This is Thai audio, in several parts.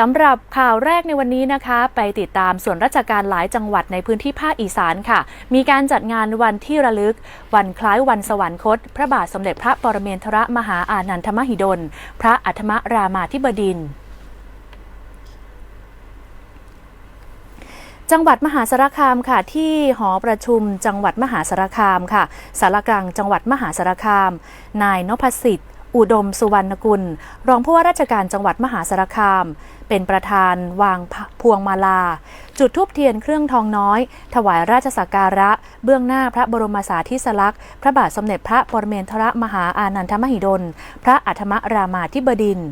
สำหรับข่าวแรกในวันนี้นะคะ ไปติดตามส่วนราชการหลายจังหวัดในพื้นที่ภาคอีสานค่ะ มีการจัดงานวันที่ระลึก วันคล้ายวันสวรรคต พระบาทสมเด็จพระปรเมนทรมหาอานันทมหิดล พระอัฏฐมรามาธิบดินจังหวัดมหาสารคามค่ะที่หอประชุมจังหวัดมหาสารคามค่ะสารกลางจังหวัดมหาสารคาม นายนพสิทธิ์ อุดมสุวรรณกุล รองผู้ว่าราชการจังหวัดมหาสารคาม เป็นประธานวางพวงมาลา จุดทูบเทียนเครื่องทองน้อย ถวายราชสักการะ เบื้องหน้าพระบรมสารีสลักษณ์ พระบาทสมเด็จพระปรเมนทรมหาอานันทมหิดล พระอัฏฐมรามาธิบดินร์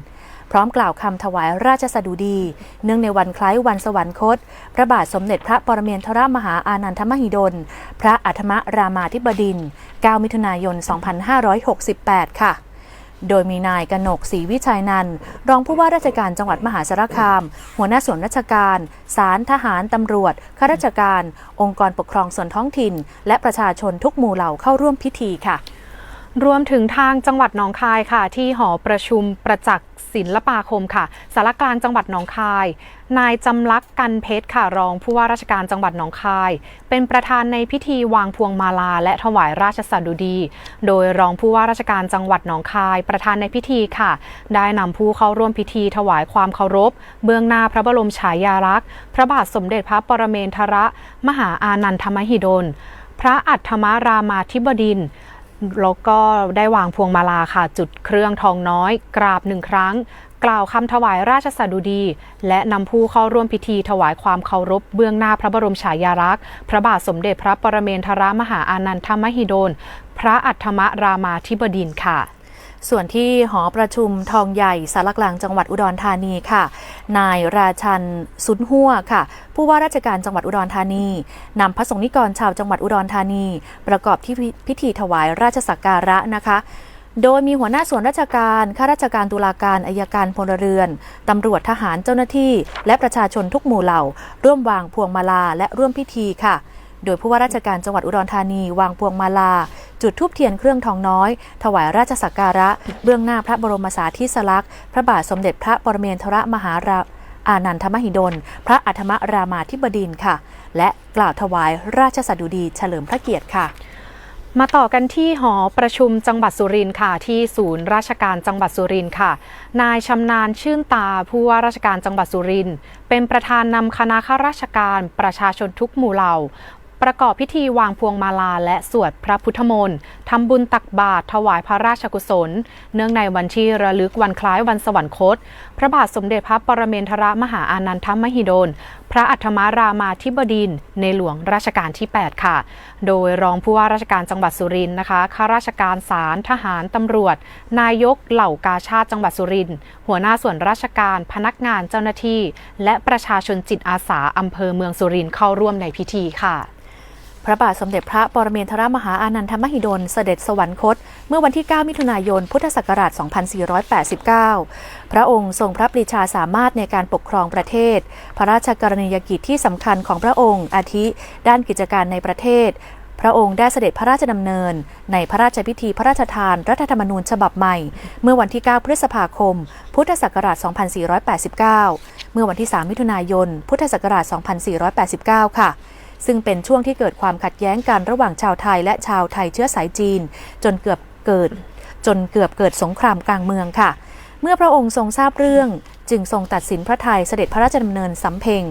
พร้อมกล่าวคำถวายราชสดุดี เนื่องในวันคล้ายวันสวรรคต พระบาทสมเด็จพระปรเมนทรมหาอานันทมหิดล พระอัฏฐมรามาธิบดิน 9 มิถุนายน 2568 ค่ะ โดยมีนายกนกศรีวิชัยนันรองผู้ว่าราชการจังหวัดมหาสารคาม หัวหน้าส่วนราชการสารทหารตำรวจข้าราชการ องค์กรปกครองส่วนท้องถิ่น และประชาชนทุกหมู่เหล่าเข้าร่วมพิธีค่ะ รวมถึงทางจังหวัดหนองคายค่ะ ที่หอประชุมประจักษ์ศิลปาคมค่ะสารกลางจังหวัดหนองคาย นายจำลักษ์กันเพชรค่ะรองผู้ว่าราชการจังหวัดหนองคาย เป็นประธานในพิธีวางพวงมาลา และถวายราชสัดุดี โดยรองผู้ว่าราชการจังหวัดหนองคาย ประธานในพิธีค่ะ ได้นำผู้เข้าร่วมพิธีถวายความเคารพ เบื้องหน้าพระบรมฉายาลักษณ์ พระบาทสมเด็จพระปรเมนทรมหาอานันทมหิดลพระอัฏฐมรามาธิบดินทร์ แล้วก็ได้วางพวงมาลาค่ะ จุดเครื่องทองน้อย กราบหนึ่งครั้ง กล่าวคำถวายราชสดุดี และนำผู้เข้าร่วมพิธีถวายความเคารพเบื้องหน้าพระบรมฉายาลักษณ์ พระบาทสมเด็จพระปรเมนทรมหาอานันทมหิดล พระอัฏฐมรามาธิบดินทร์ค่ะ ส่วนที่หอประชุมทองใหญ่สารกลางจังหวัดอุดรธานีค่ะ นายราชันสุนหัวค่ะ ผู้ว่าราชการจังหวัดอุดรธานีนำพระสงฆ์นิกรชาวจังหวัดอุดรธานี ประกอบที่พิธีถวายราชสักการะนะคะโดยมีหัวหน้าส่วนราชการ ข้าราชการตุลาการอายการพลเรือน ตำรวจทหารเจ้าหน้าที่ และประชาชนทุกหมู่เหล่า ร่วมวางพวงมาลาและร่วมพิธีค่ะ โดยผู้ว่าราชการจังหวัดอุดรธานีวางพวงมาลา จุดทูบเทียนเครื่องทองน้อย ถวายราชสักการะ เบื้องหน้าพระบรมสารีสลักษณ์พระบาทสมเด็จพระปรเมนทรมหาราอานันทมหิดล พระอัฏฐมรามาธิบดินค่ะ และกล่าวถวายราชสดุดีเฉลิมพระเกียรติค่ะมาต่อกันที่หอประชุมจังหวัดสุรินทร์ค่ะ ที่ศูนย์ราชการจังหวัดสุรินทร์ค่ะ นายชำนาญชื่นตาผู้ว่าราชการจังหวัดสุรินทร์เป็นประธานนำคณะข้าราชการประชาชนทุกหมู่เหล่า ประกอบพิธีวางพวงมาลาและสวดพระพุทธมนต์ทำบุญตักบาตรถวายพระราชกุศล เนื่องในวันที่ระลึกวันคล้ายวันสวรรคต พระบาทสมเด็จพระปรเมนทรมหาอานันทมหิดล พระอัฏฐมารามาธิบดิน ในหลวงรัชกาลที่ 8 ค่ะ โดยรองผู้ว่าราชการจังหวัดสุรินทร์นะคะข้าราชการศาลทหารตำรวจ นายกเหล่ากาชาติจังหวัดสุรินทร์หัวหน้าส่วนราชการพนักงานเจ้าหน้าที่ และประชาชนจิตอาสาอำเภอเมืองสุรินทร์เข้าร่วมในพิธีค่ะ พระบาทสมเด็จพระปรเมนทรมหาอานันทมหิดลเสด็จสวรรคต เมื่อวันที่ 9 มิถุนายน พุทธศักราช 2489 พระองค์ทรงพระปรีชาสามารถในการปกครองประเทศ พระราชกรณียกิจที่สำคัญของพระองค์อาทิ ด้านกิจการในประเทศ พระองค์ได้เสด็จพระราชดำเนิน ในพระราชพิธีพระราชทานรัฐธรรมนูญฉบับใหม่ เมื่อวันที่ 9 พฤษภาคม พุทธศักราช 2489 เมื่อวันที่ 3 มิถุนายน พุทธศักราช 2489 ค่ะ ซึ่งเป็นช่วงที่เกิดความขัดแย้งกันระหว่างชาวไทยและชาวไทยเชื้อสายจีน จนเกือบเกิด จนเกือบเกิดสงครามกลางเมืองค่ะ เมื่อพระองค์ทรงทราบเรื่องจึงทรงตัดสินพระไทยเสด็จพระราชดำเนินสำเพ็ง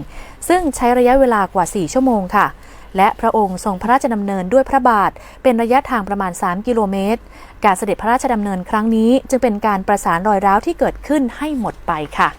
ซึ่งใช้ระยะเวลากว่า 4 ชั่วโมงค่ะ และพระองค์ทรงพระราชดำเนินด้วยพระบาท เป็นระยะทางประมาณ 3 กิโลเมตร การเสด็จพระราชดำเนินครั้งนี้ จึงเป็นการประสานรอยร้าวที่เกิดขึ้นให้หมดไปค่ะ